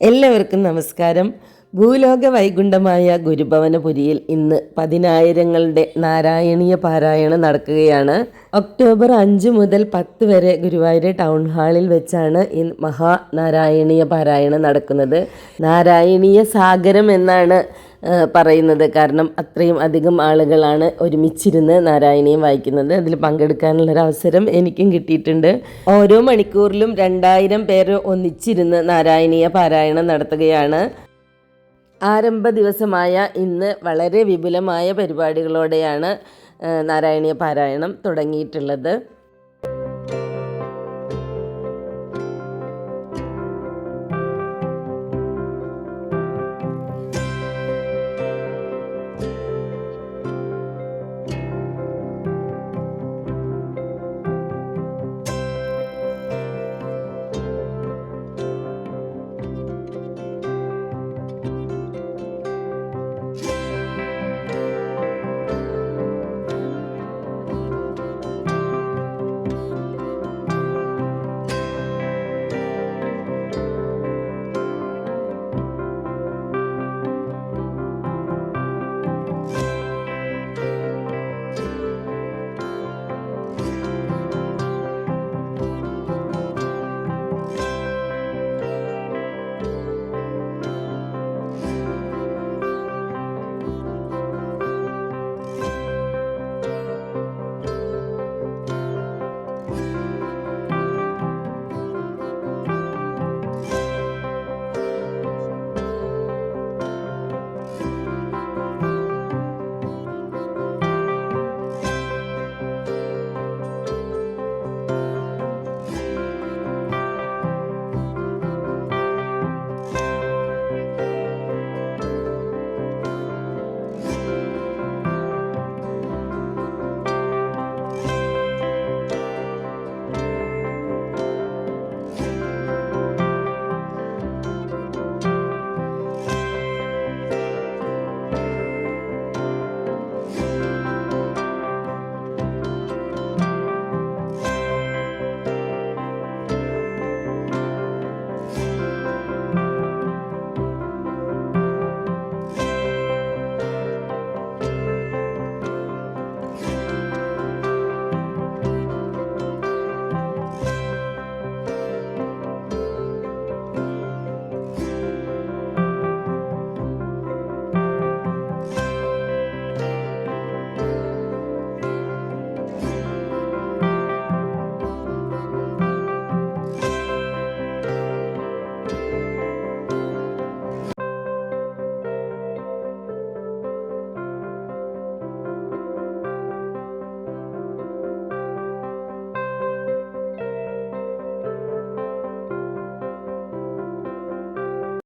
എല്ലാവർക്കും നമസ്കാരം. ഭൂലോക വൈകുണ്ഠമായ ഗുരുഭവനപുരിയിൽ ഇന്ന് പതിനായിരങ്ങളുടെ നാരായണീയ പാരായണം നടക്കുകയാണ്. ഒക്ടോബർ അഞ്ച് മുതൽ പത്ത് വരെ ഗുരുവായൂർ ടൗൺ ഹാളിൽ വെച്ചാണ് ഈ മഹാനാരായണീയ പാരായണം നടക്കുന്നത്. നാരായണീയ സാഗരം എന്നാണ് പറയുന്നത്. കാരണം അത്രയും അധികം ആളുകളാണ് ഒരുമിച്ചിരുന്ന് നാരായണീയം വായിക്കുന്നത്. അതിൽ പങ്കെടുക്കാനുള്ളൊരു അവസരം എനിക്കും കിട്ടിയിട്ടുണ്ട്. ഓരോ മണിക്കൂറിലും രണ്ടായിരം പേർ ഒന്നിച്ചിരുന്ന് നാരായണീയ പാരായണം നടത്തുകയാണ്. ആരംഭ ദിവസമായ ഇന്ന് വളരെ വിപുലമായ പരിപാടികളോടെയാണ് നാരായണീയ പാരായണം തുടങ്ങിയിട്ടുള്ളത്.